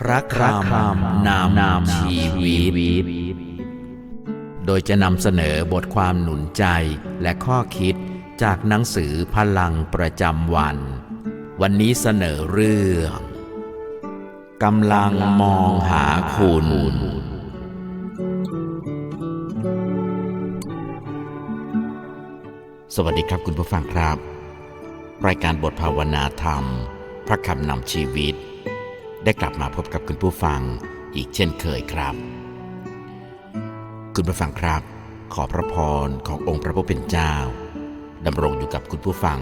พระคำนามนามชีวิต โดยจะนำเสนอบทความหนุนใจและข้อคิดจากหนังสือพลังประจำวัน วันนี้เสนอเรื่องกำลังมองหาคุณ สวัสดีครับคุณผู้ฟังครับ รายการบทภาวนาธรรม พระคำนำชีวิต ได้กลับมาพบกับคุณผู้ฟังอีกเช่นเคยครับ คุณผู้ฟังครับ ขอพระพรขององค์พระผู้เป็นเจ้าดำรงอยู่กับคุณผู้ฟัง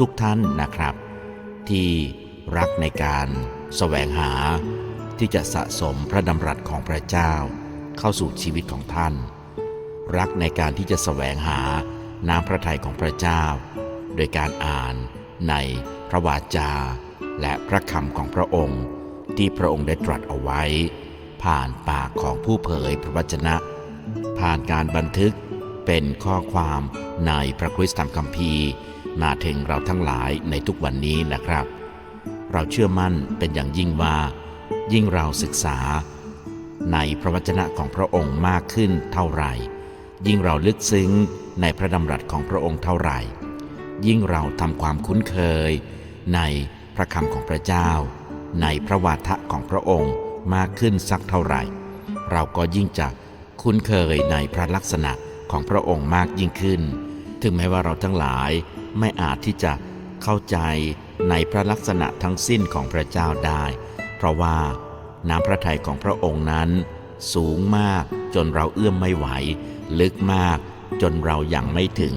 ทุกๆทท่านนะครับ ที่รักในการแสวงหา ที่จะสะสมพระดำรัสของพระเจ้า เข้าสู่ชีวิตของท่าน รักในการที่จะแสวงหาน้ำพระทัยของพระเจ้า โดยการอ่านในพระวาจาและพระคำของพระองค์ ที่พระองค์ได้ตรัสเอาไว้ ผ่านปากของผู้เผยพระวจนะ ผ่านการบันทึกเป็นข้อความในพระคริสตธรรมคัมภีร์ มาถึงเราทั้งหลายในทุกวันนี้นะครับ เราเชื่อมั่นเป็นอย่างยิ่งว่า ยิ่งเราศึกษา ในพระวจนะของพระองค์มากขึ้นเท่าไหร่ ยิ่งเราลึกซึ้งในพระดำรัสของพระองค์เท่าไหร่ ยิ่งเราทำความคุ้นเคยในพระคำของพระเจ้า ในพระวาทะของพระองค์มากขึ้นสักเท่าไหร่ เราก็ยิ่งจะคุ้นเคยในพระลักษณะของพระองค์มากยิ่งขึ้น ถึงแม้ว่าเราทั้งหลายไม่อาจที่จะเข้าใจในพระลักษณะทั้งสิ้นของพระเจ้าได้ เพราะว่าน้ำพระทัยของพระองค์นั้น สูงมากจนเราเอื้อมไม่ไหว ลึกมากจนเรายังไม่ถึง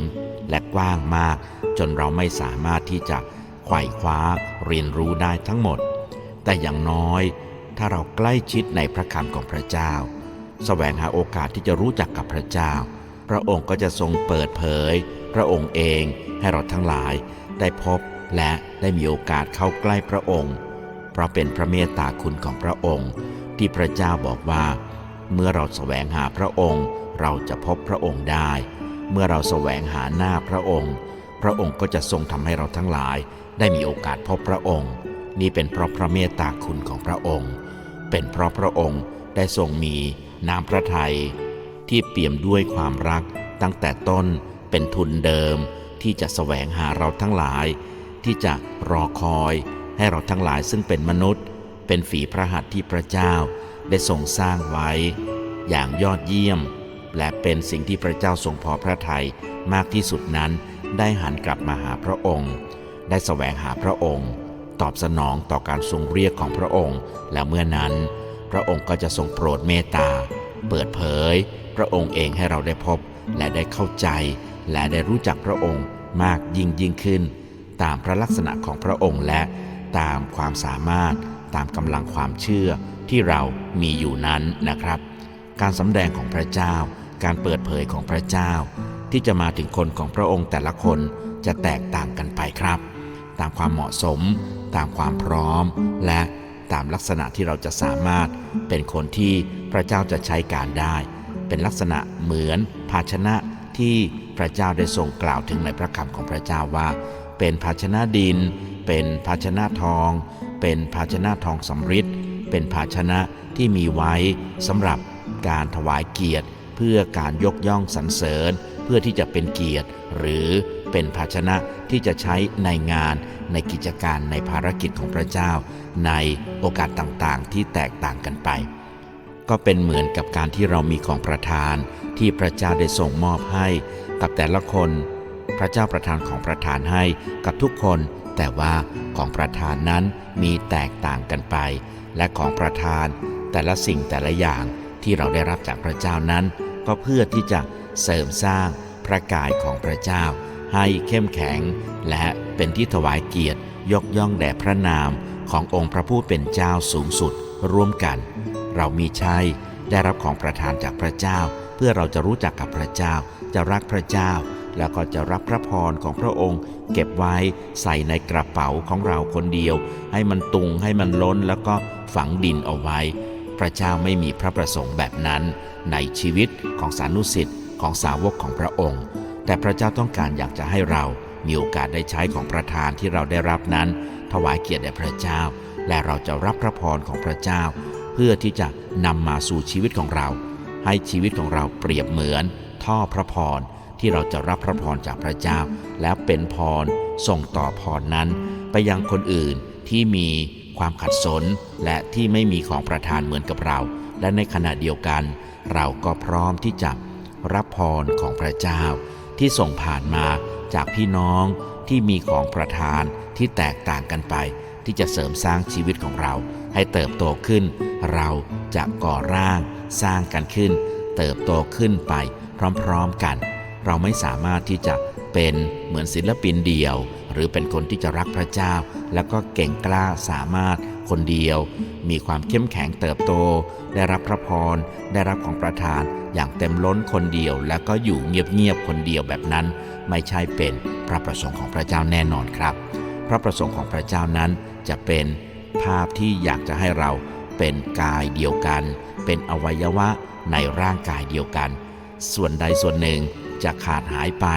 และกว้างมากจนเราไม่สามารถที่จะไขว่คว้าเรียนรู้ได้ทั้งหมด แต่อย่างน้อย ถ้าเราใกล้ชิดในพระคำของพระเจ้าแสวงหาโอกาสที่จะรู้จักกับพระเจ้า พระองค์ก็จะทรงเปิดเผย พระองค์เองให้เราทั้งหลายได้พบและได้มีโอกาสเข้าใกล้พระองค์ เพราะเป็นพระเมตตาคุณของพระองค์ ที่พระเจ้าบอกว่า เมื่อเราแสวงหาพระองค์ เราจะพบพระองค์ได้ เมื่อเราแสวงหาหน้าพระองค์ พระองค์ก็จะทรงทำให้เราทั้งหลาย ได้มีโอกาสพบพระองค์ นี่เป็นเพราะพระเมตตาคุณของพระองค์ เป็นเพราะพระองค์ได้ทรงมีน้ำพระทัยที่เปี่ยมด้วยความรักตั้งแต่ต้นเป็นทุนเดิมที่จะแสวงหาเราทั้งหลาย ที่จะรอคอยให้เราทั้งหลายซึ่งเป็นมนุษย์ เป็นฝีพระหัตถ์ที่พระเจ้าได้ทรงสร้างไว้ อย่างยอดเยี่ยม และเป็นสิ่งที่พระเจ้าทรงพอพระทัยมากที่สุดนั้นได้หันกลับมาหาพระองค์ ได้แสวงหาพระองค์ ตอบสนองต่อการทรงเรียกของพระองค์ และเมื่อนั้น พระองค์ก็จะทรงโปรดเมตตา เปิดเผย พระองค์เองให้เราได้พบ และได้เข้าใจ และได้รู้จักพระองค์มากยิ่งยิ่งขึ้น ตามพระลักษณะของพระองค์และตามความสามารถตามกำลังความเชื่อที่เรามีอยู่นั้นนะครับ การสำแดงของพระเจ้า การเปิดเผยของพระเจ้า ที่จะมาถึงคนของพระองค์แต่ละคนจะแตกต่างกันไปครับ ตามความเหมาะสม ตามความพร้อม และตามลักษณะที่เราจะสามารถเป็นคนที่พระเจ้าจะใช้การได้ เป็นลักษณะเหมือนภาชนะที่พระเจ้าได้ทรงกล่าวถึงในพระคำของพระเจ้าว่า เป็นภาชนะดิน เป็นภาชนะทอง เป็นภาชนะทองสำริดเป็นภาชนะที่มีไว้สำหรับการถวายเกียรติ เพื่อการยกย่องสรรเสริญ เพื่อที่จะเป็นเกียรติ หรือ เป็นภาชนะที่จะใช้ในงานในกิจการในภารกิจของพระเจ้า ในโอกาสต่างๆ ที่แตกต่างกันไป ก็เป็นเหมือนกับการที่เรามีของประทานที่พระเจ้าได้ส่งมอบให้กับแต่ละคน พระเจ้าประทานของประทานให้กับทุกคน แต่ว่าของประทานนั้นมีแตกต่างกันไป และของประทานแต่ละสิ่งแต่ละอย่างที่เราได้รับจากพระเจ้านั้น ก็เพื่อที่จะเสริมสร้างพระกายของพระเจ้า ให้เข้มแข็ง และเป็นที่ถวายเกียรติยกย่องแด่พระนามขององค์พระผู้เป็นเจ้าสูงสุด ร่วมกัน เรามีใช่ได้รับของประทานจากพระเจ้า เพื่อเราจะรู้จักกับพระเจ้า จะรักพระเจ้า แล้วก็จะรับพระพรของพระองค์ เก็บไว้ใส่ในกระเป๋าของเราคนเดียว ให้มันตุงให้มันล้นแล้วก็ฝังดินเอาไว้ พระเจ้าไม่มีพระประสงค์แบบนั้น ในชีวิตของสานุสิทธิ์ของสาวกของพระองค์ แต่พระเจ้าต้องการอยากจะให้เรามีโอกาสได้ใช้ของประทานที่เราได้รับนั้น ถวายเกียรติแด่พระเจ้า และเราจะรับพระพรของพระเจ้า เพื่อที่จะนำมาสู่ชีวิตของเรา ให้ชีวิตของเราเปรียบเหมือน ท่อพระพรที่เราจะรับพระพรจากพระเจ้า แล้วเป็นพรส่งต่อพรนั้น ไปยังคนอื่นที่มีความขัดสนและที่ไม่มีของประทานเหมือนกับเรา และในขณะเดียวกัน เราก็พร้อมที่จะรับพรของพระเจ้า ที่ส่งผ่านมาจากพี่น้องที่มีของประทานที่แตกต่างกันไป ที่จะเสริมสร้างชีวิตของเรา ให้เติบโตขึ้น เราจะก่อร่างสร้างกันขึ้น เติบโตขึ้นไปพร้อมๆกัน เราไม่สามารถที่จะเป็นเหมือนศิลปินเดียว หรือเป็นคนที่จะรักพระเจ้า แล้วก็เก่งกล้าสามารถ คนเดียว มีความเข้มแข็งเติบโต ได้รับพระพร ได้รับของประทาน อย่างเต็มล้นคนเดียว แล้วก็อยู่เงียบๆคนเดียวแบบนั้น ไม่ใช่เป็นพระประสงค์ของพระเจ้าแน่นอนครับ พระประสงค์ของพระเจ้านั้นจะเป็นภาพที่อยากจะให้เราเป็นกายเดียวกัน เป็นอวัยวะในร่างกายเดียวกัน ส่วนใดส่วนหนึ่งจะขาดหายไป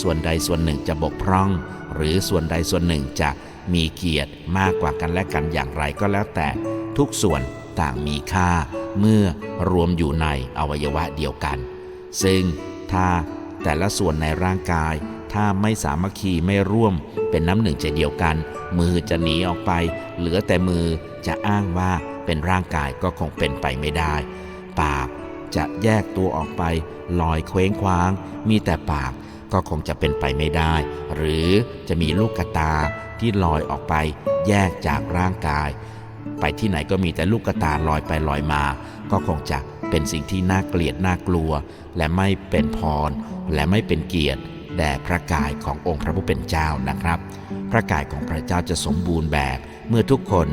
ส่วนใดส่วนหนึ่งจะบกพร่อง หรือส่วนใดส่วนหนึ่งจะ มีเกียรติมากกว่ากันและกันอย่างไรก็แล้วแต่ ทุกส่วนต่างมีค่าเมื่อรวมอยู่ในอวัยวะเดียวกัน ซึ่งถ้าแต่ละส่วนในร่างกาย ถ้าไม่สามัคคีไม่ร่วมเป็นน้ำหนึ่งใจเดียวกัน มือจะหนีออกไป เหลือแต่มือจะอ้างว่าเป็นร่างกายก็คงเป็นไปไม่ได้ ปากจะแยกตัวออกไป ลอยเคว้งคว้าง มีแต่ปาก ก็คงจะเป็นไปไม่ได้ หรือจะมีลูกกระตาที่ลอยออกไปแยกจากร่างกาย ไปที่ไหนก็มีแต่ลูกกระตาลอยไปลอยมา ก็คงจะเป็นสิ่งที่น่าเกลียดน่ากลัว และไม่เป็นพร และไม่เป็นเกียรติแด่พระกายขององค์พระผู้เป็นเจ้านะครับ พระกายของพระเจ้าจะสมบูรณ์แบบ เมื่อทุกคน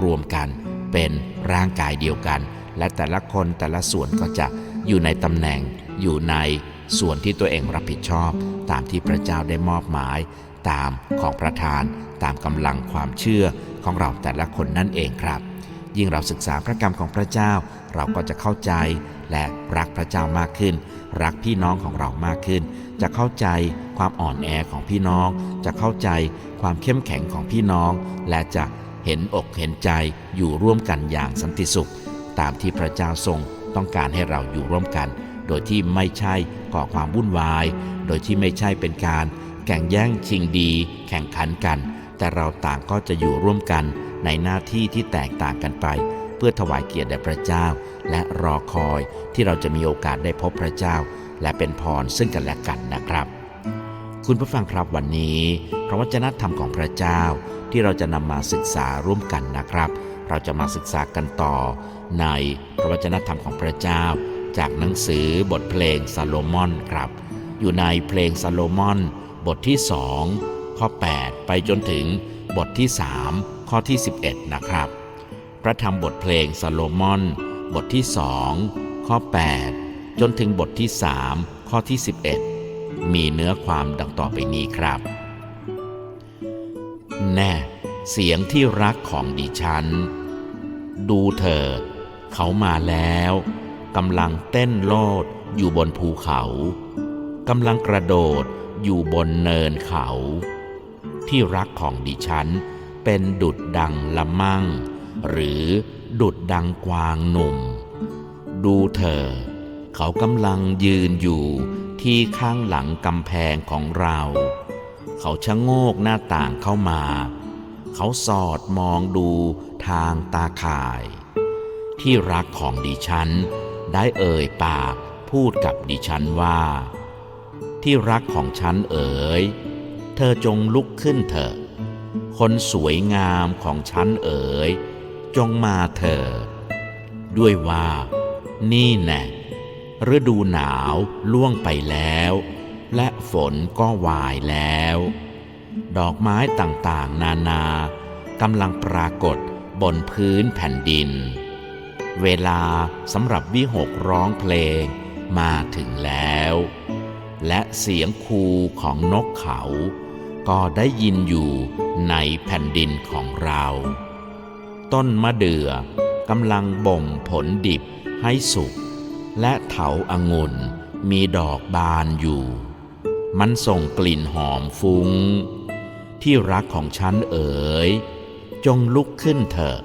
รวมกันเป็นร่างกายเดียวกัน และแต่ละคนแต่ละส่วนก็จะอยู่ในตำแหน่งอยู่ใน ส่วนที่ตัวเองรับผิดชอบ ตามที่พระเจ้าได้มอบหมาย ตามของประทาน ตามกำลังความเชื่อของเราแต่ละคนนั่นเองครับ ยิ่งเราศึกษาพระกรรมของพระเจ้า เราก็จะเข้าใจและรักพระเจ้ามากขึ้น รักพี่น้องของเรามากขึ้น จะเข้าใจความอ่อนแอของพี่น้อง จะเข้าใจความเข้มแข็งของพี่น้อง และจะเห็นอกเห็นใจอยู่ร่วมกันอย่างสันติสุข ตามที่พระเจ้าทรงต้องการให้เราอยู่ร่วมกัน โดยที่ไม่ใช่ก่อความวุ่นวาย โดยที่ไม่ใช่เป็นการแข่งแย่งชิงดี แข่งขันกัน แต่เราต่างก็จะอยู่ร่วมกันในหน้าที่ที่แตกต่างกันไป เพื่อถวายเกียรติแด่พระเจ้า และรอคอยที่เราจะมีโอกาสได้พบพระเจ้า และเป็นพรซึ่งกันและกันนะครับ คุณผู้ฟังครับวันนี้พระวจนะธรรมของพระเจ้าที่เราจะนำมาศึกษาร่วมกันนะครับ เราจะมาศึกษากันต่อในพระวจนะธรรมของพระเจ้า จากหนังสือบทเพลงซาโลมอนครับ อยู่ในเพลงซาโลมอน บทที่สองข้อ 8 ไปจนถึงบทที่ 3 ข้อที่ 11 นะครับ พระธรรมบทเพลงซาโลมอน บทที่สองข้อ 8 จนถึงบทที่ 3 ข้อที่ 11 มีเนื้อความดังต่อไปนี้ครับ แน่ เสียงที่รักของดิฉัน ดูเถิดเขามาแล้ว กำลังเต้นโลดอยู่บนภูเขากำลังกระโดดอยู่บนเนินเขา ที่รักของดิฉันเป็นดุดดังละมั่ง หรือดุดดังกวางหนุ่ม ดูเธอ เขากำลังยืนอยู่ที่ข้างหลังกำแพงของเรา เขาชะโงกหน้าต่างเข้ามา เขาสอดมองดูทางตาข่าย ที่รักของดิฉัน ได้เอ่ยปากพูดกับดิฉันว่า ที่รักของฉันเอ๋ย เธอจงลุกขึ้นเถอะ คนสวยงามของฉันเอ๋ย จงมาเถิดด้วยว่า นี่แน่ฤดูหนาวล่วงไปแล้ว และฝนก็วายแล้ว ดอกไม้ต่างๆ นานากำลังปรากฏบนพื้นแผ่นดิน เวลาสำหรับวิหกร้องเพลงมาถึงแล้ว และเสียงคูของนกเขา ก็ได้ยินอยู่ในแผ่นดินของเรา ต้นมะเดื่อกำลังบ่มผลดิบให้สุก และเถาอางุ่นมีดอกบานอยู่ มันส่งกลิ่นหอมฟุง้ง ที่รักของฉันเอ๋ย จงลุกขึ้นเถอะ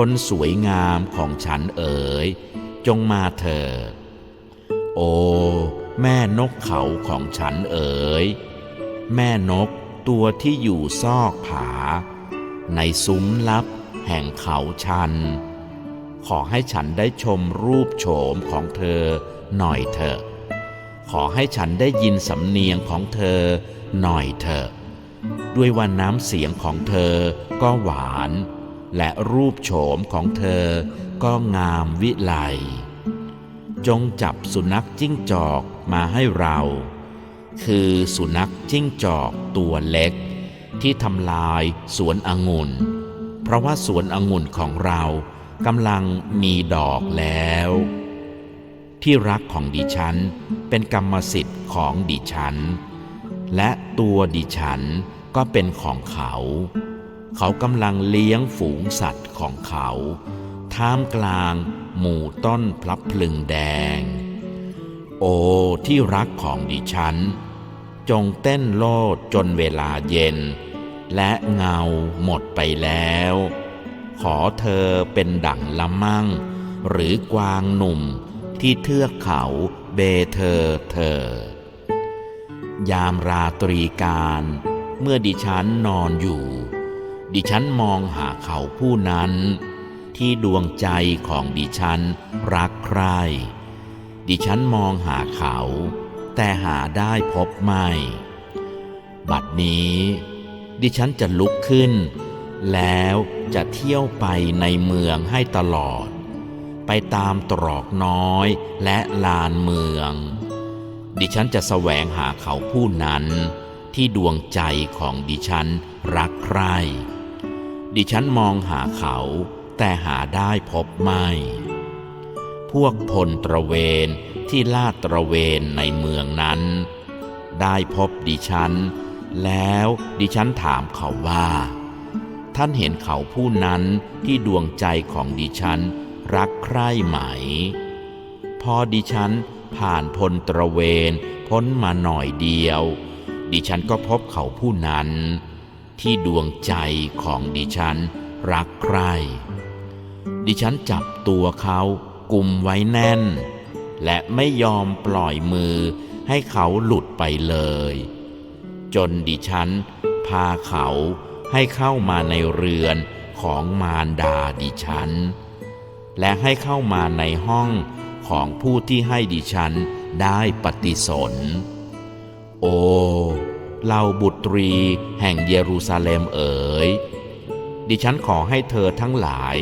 คนสวยงามของฉันเอ๋ย จงมาเถิด โอ แม่นกเขาของฉันเอ๋ย แม่นกตัวที่อยู่ซอกผา ในซุ้มลับแห่งเขาชัน ขอให้ฉันได้ชมรูปโฉมของเธอหน่อยเถอะ ขอให้ฉันได้ยินสำเนียงของเธอหน่อยเถอะ ด้วยว่าน้ำเสียงของเธอก็หวาน และรูปโฉมของเธอก็งามวิไล จงจับสุนัขจิ้งจอกมาให้เรา คือสุนัขจิ้งจอกตัวเล็ก ที่ทำลายสวนองุ่น เพราะว่าสวนองุ่นของเรากำลังมีดอกแล้ว ที่รักของดิฉันเป็นกรรมสิทธิ์ของดิฉัน และตัวดิฉันก็เป็นของเขา เขากำลังเลี้ยงฝูงสัตว์ของเขา ท่ามกลางหมู่ต้นพลับพลึงแดง โอที่รักของดิฉัน จงเต้นโลดจนเวลาเย็น และเงาหมดไปแล้ว ขอเธอเป็นดั่งละมั่ง หรือกวางหนุ่มที่เทือกเขาเบเธอเธอยามราตรีการ เมื่อดิฉันนอนอยู่ ดิฉันมองหาเขาผู้นั้น ที่ดวงใจของดิฉันรักใคร่ ดิฉันมองหาเขา แต่หาได้พบไม่ บัดนี้ ดิฉันจะลุกขึ้น แล้วจะเที่ยวไปในเมืองให้ตลอด ไปตามตรอกน้อยและลานเมือง ดิฉันจะแสวงหาเขาผู้นั้นที่ดวงใจของดิฉันรักใคร่ ดิฉันมองหาเขา แต่หาได้พบไม่ พวกพลตระเวนที่ลาดตระเวนในเมืองนั้น ได้พบดิฉัน แล้วดิฉันถามเขาว่า ท่านเห็นเขาผู้นั้นที่ดวงใจของดิฉันรักใคร่ไหม พอดิฉันผ่านพลตระเวนพ้นมาหน่อยเดียว ดิฉันก็พบเขาผู้นั้น ที่ดวงใจของดิฉันรักใคร่ดิฉันจับตัวเขากุมไว้แน่น และไม่ยอมปล่อยมือให้เขาหลุดไปเลย จนดิฉันพาเขาให้เข้ามาในเรือนของมารดาดิฉัน และให้เข้ามาในห้องของผู้ที่ให้ดิฉันได้ปฏิสน โอ้ เหล่าบุตรีแห่งเยรูซาเล็มเอ๋ย ดิฉันขอให้เธอทั้งหลาย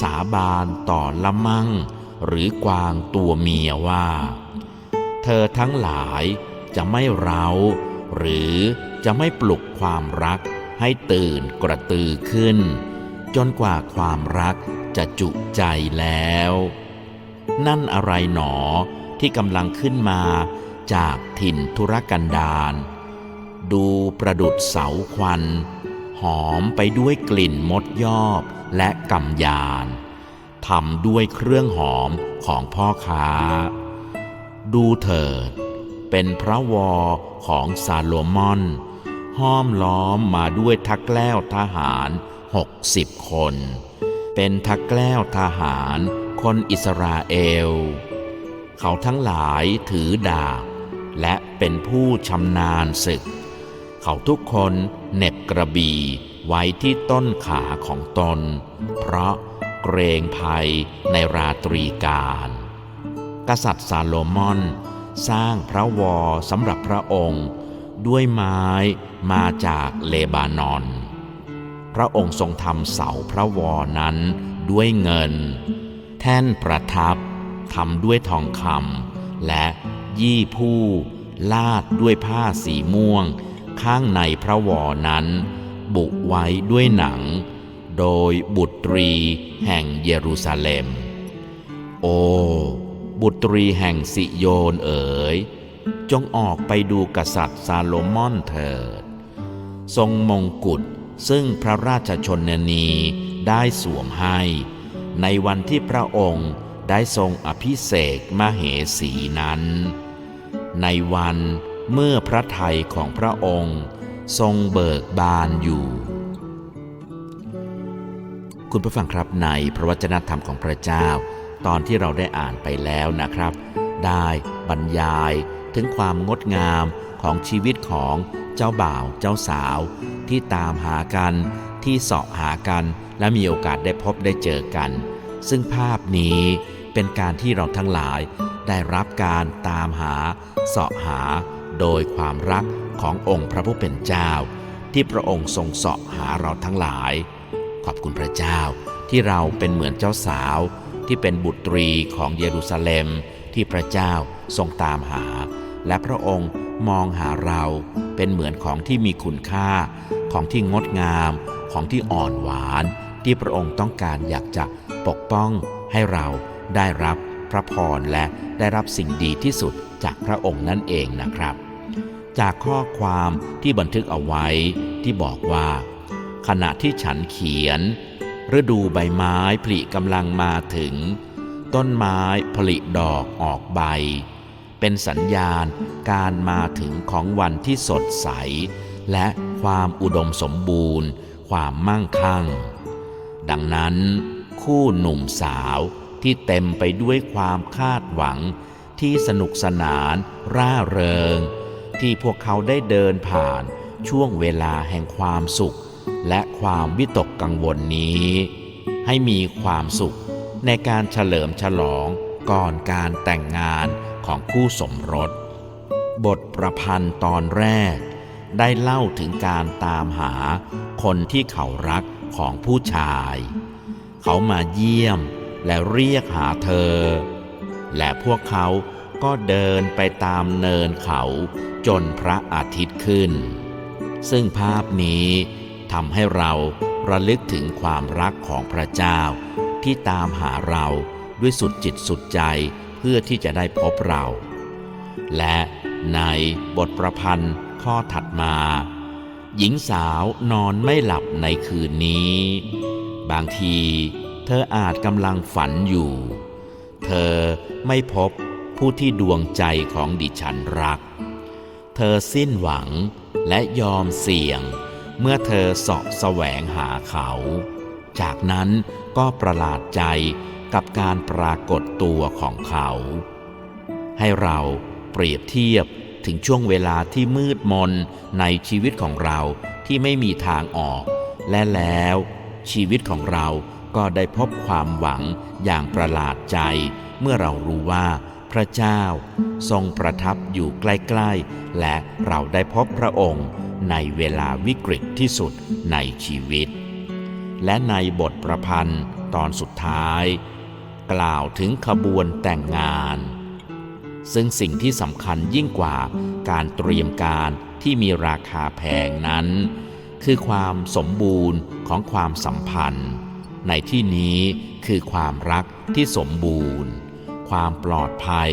สาบานต่อละมั่ง หรือกวางตัวเมียว่า เธอทั้งหลายจะไม่เร้า หรือจะไม่ปลุกความรักให้ตื่นกระตือขึ้น จนกว่าความรักจะจุใจแล้ว นั่นอะไรหนอที่กำลังขึ้นมาจากถิ่นธุรกันดาร ดูประดุดเสาควัน หอมไปด้วยกลิ่นมดยอบและกำยานทำด้วยเครื่องหอมของพ่อค้า ดูเถิด เป็นพระวอของซาโลมอน ห้อมล้อมมาด้วยทักแก้วทหารหกสิบคน เป็นทักแก้วทหารคนอิสราเอล เขาทั้งหลายถือดาบและเป็นผู้ชำนาญศึก เขาทุกคนเน็บกระบี่ไว้ที่ต้นขาของตน เพราะเกรงภัยในราตรีการ กษัตริย์ซาโลมอน สร้างพระวอสำหรับพระองค์ด้วยไม้มาจากเลบานอน พระองค์ทรงทำเสาพระวอนั้นด้วยเงิน แท่นประทับทำด้วยทองคำและยี่ผู้ลาดด้วยผ้าสีม่วง ข้างในพระวอนั้น บุไว้ด้วยหนัง โดยบุตรีแห่งเยรูซาเล็ม โอ้บุตรีแห่งสิโยนเอ๋ย จงออกไปดูกษัตริย์ซาโลมอนเถิด ทรงมงกุฎซึ่งพระราชชนนีได้สวมให้ ในวันที่พระองค์ได้ทรงอภิเษกมเหสีนั้น ในวัน เมื่อพระทัยของพระองค์ทรงเบิกบานอยู่ คุณผู้ฟังครับในพระวจนะธรรมของพระเจ้า ตอนที่เราได้อ่านไปแล้วนะครับ ได้บรรยายถึงความงดงามของชีวิตของเจ้าบ่าวเจ้าสาว ที่ตามหากันที่เสาะหากันและมีโอกาสได้พบได้เจอกัน ซึ่งภาพนี้เป็นการที่เราทั้งหลายได้รับการตามหาเสาะหา โดยความรักขององค์พระผู้เป็นเจ้า ที่พระองค์ทรงเสาะหาเราทั้งหลาย ขอบคุณพระเจ้าที่เราเป็นเหมือนเจ้าสาว ที่เป็นบุตรีของเยรูซาเล็ม ที่พระเจ้าทรงตามหา และพระองค์มองหาเราเป็นเหมือนของที่มีคุณค่า ของที่งดงาม ของที่อ่อนหวาน ที่พระองค์ต้องการอยากจะปกป้องให้เราได้รับพระพรและได้รับสิ่งดีที่สุดจากพระองค์นั่นเองนะครับ จากข้อความที่บันทึกเอาไว้ที่บอกว่า ขณะที่ฉันเขียน ฤดูใบไม้ผลิกำลังมาถึง ต้นไม้ผลิดอกออกใบ เป็นสัญญาณการมาถึงของวันที่สดใส และความอุดมสมบูรณ์ ความมั่งคั่ง ดังนั้น คู่หนุ่มสาวที่เต็มไปด้วยความคาดหวังที่สนุกสนาน ร่าเริง ที่พวกเขาได้เดินผ่านช่วงเวลาแห่งความสุข และความวิตกกังวลนี้ ให้มีความสุขในการเฉลิมฉลองก่อนการแต่งงานของคู่สมรส บทประพันธ์ตอนแรก ได้เล่าถึงการตามหาคนที่เขารักของผู้ชาย เขามาเยี่ยมและเรียกหาเธอ และพวกเขา ก็เดินไปตามเนินเขาจนพระอาทิตย์ขึ้น ซึ่งภาพนี้ทำให้เราระลึกถึงความรักของพระเจ้า ที่ตามหาเราด้วยสุดจิตสุดใจเพื่อที่จะได้พบเรา และในบทประพันธ์ข้อถัดมา หญิงสาวนอนไม่หลับในคืนนี้ บางทีเธออาจกำลังฝันอยู่ เธอไม่พบ ผู้ที่ดวงใจของดิฉันรัก เธอสิ้นหวังและยอมเสี่ยง เมื่อเธอเสาะแสวงหาเขา จากนั้นก็ประหลาดใจกับการปรากฏตัวของเขา ให้เราเปรียบเทียบถึงช่วงเวลาที่มืดมนในชีวิตของเราที่ไม่มีทางออก และแล้วชีวิตของเราก็ได้พบความหวังอย่างประหลาดใจ เมื่อเรารู้ว่า พระเจ้า ทรงประทับอยู่ใกล้ๆ และเราได้พบพระองค์ในเวลาวิกฤตที่สุดในชีวิต และในบทประพันธ์ตอนสุดท้าย กล่าวถึงขบวนแต่งงาน ซึ่งสิ่งที่สำคัญยิ่งกว่าการเตรียมการที่มีราคาแพงนั้น คือความสมบูรณ์ของความสัมพันธ์ ในที่นี้คือความรักที่สมบูรณ์ ความปลอดภัย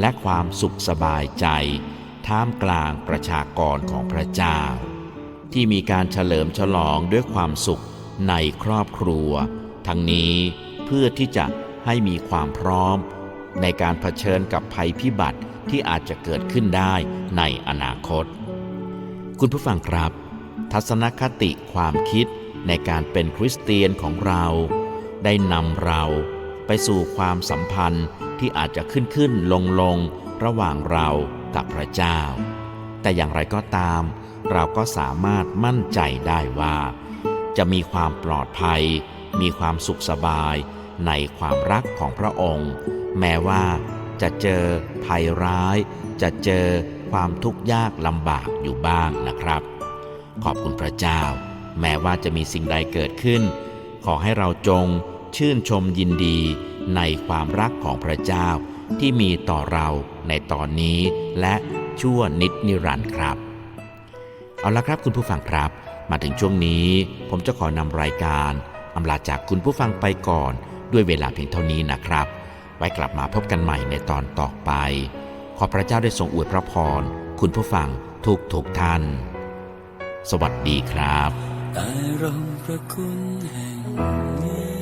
และความสุขสบายใจ ท่ามกลางประชากรของพระเจ้า ที่มีการเฉลิมฉลองด้วยความสุขในครอบครัว ทั้งนี้เพื่อที่จะให้มีความพร้อม ในการเผชิญกับภัยพิบัติที่อาจจะเกิดขึ้นได้ในอนาคต คุณผู้ฟังครับ ทัศนคติความคิดในการเป็นคริสเตียนของเรา ได้นำเราไปสู่ความสัมพันธ์ ที่อาจจะขึ้นขึ้นลงลงระหว่างเรากับพระเจ้า แต่อย่างไรก็ตาม เราก็สามารถมั่นใจได้ว่า จะมีความปลอดภัย มีความสุขสบายในความรักของพระองค์ แม้ว่าจะเจอภัยร้าย จะเจอความทุกข์ยากลำบากอยู่บ้างนะครับ ขอบคุณพระเจ้า แม้ว่าจะมีสิ่งใดเกิดขึ้น ขอให้เราจงชื่นชมยินดี ในความรักของพระเจ้าที่มีต่อเราในตอนนี้และชั่วนิดนิรันดร์ครับ เอาละครับคุณผู้ฟังครับ มาถึงช่วงนี้ ผมจะขอนำรายการอำลาจากคุณผู้ฟังไปก่อน ด้วยเวลาเพียงเท่านี้นะครับ ไว้กลับมาพบกันใหม่ในตอนต่อไป ขอพระเจ้าได้ทรงอวยพระพร คุณผู้ฟังทุกทุกท่าน สวัสดีครับใต้ร่มพระคุณแห่งนี้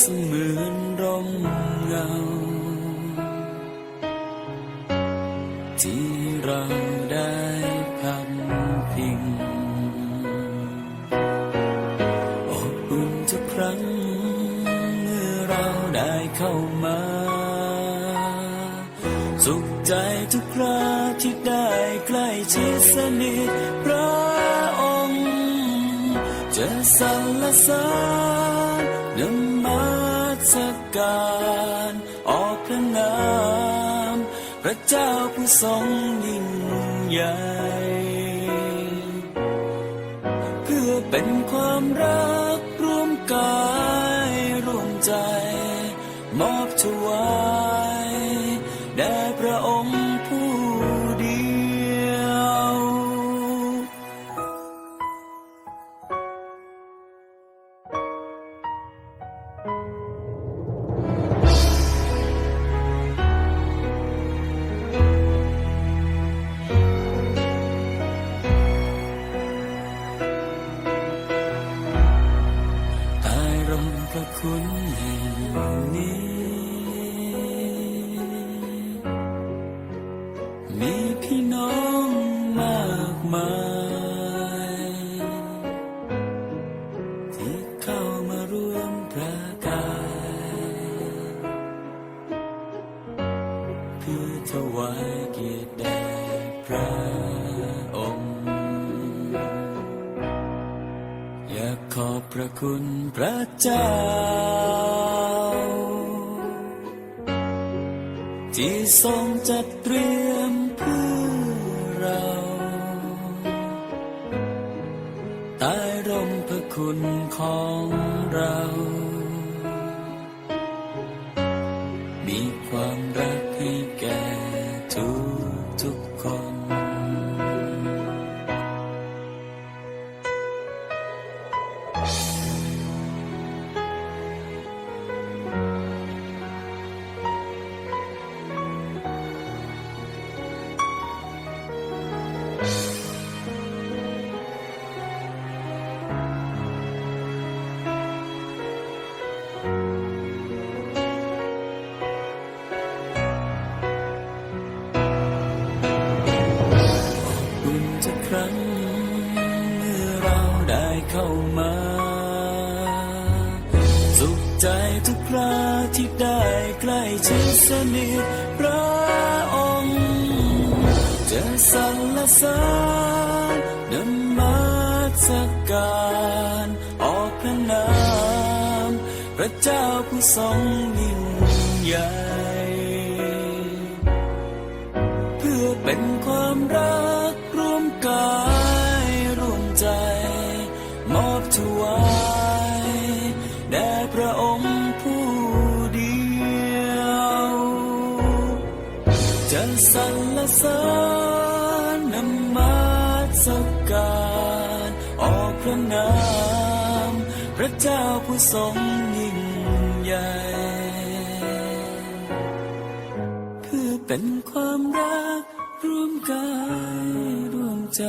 เสมือนร่มเงา ที่เราได้พักพิงอบอุ่นทุกครั้งเมื่อเราได้เข้ามา สุขใจทุกคราที่ได้ใกล้ชิดสนิทพระองค์ จะสรรเสริญ พระเจ้าผู้ทรงยิ่งใหญ่เพื่อเป็นความรักร่วมกายร่วมใจ มอบถวายแด่พระองค์ พื่อถวายเกียรติแด่พระองค์ อยากขอบพระคุณพระเจ้า ที่ทรงจัดเตรียมเพื่อเราใต้ร่มพระคุณของเรา สนิทพระองค์จะสรรเสริญนมัสการออกพระนาม พระเจ้าผู้ทรงยิ่งใหญ่ ทรงยิ่งใหญ่เพื่อเป็นความรักร่วมกายร่วมใจ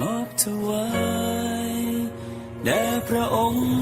มอบถวายแด่พระองค์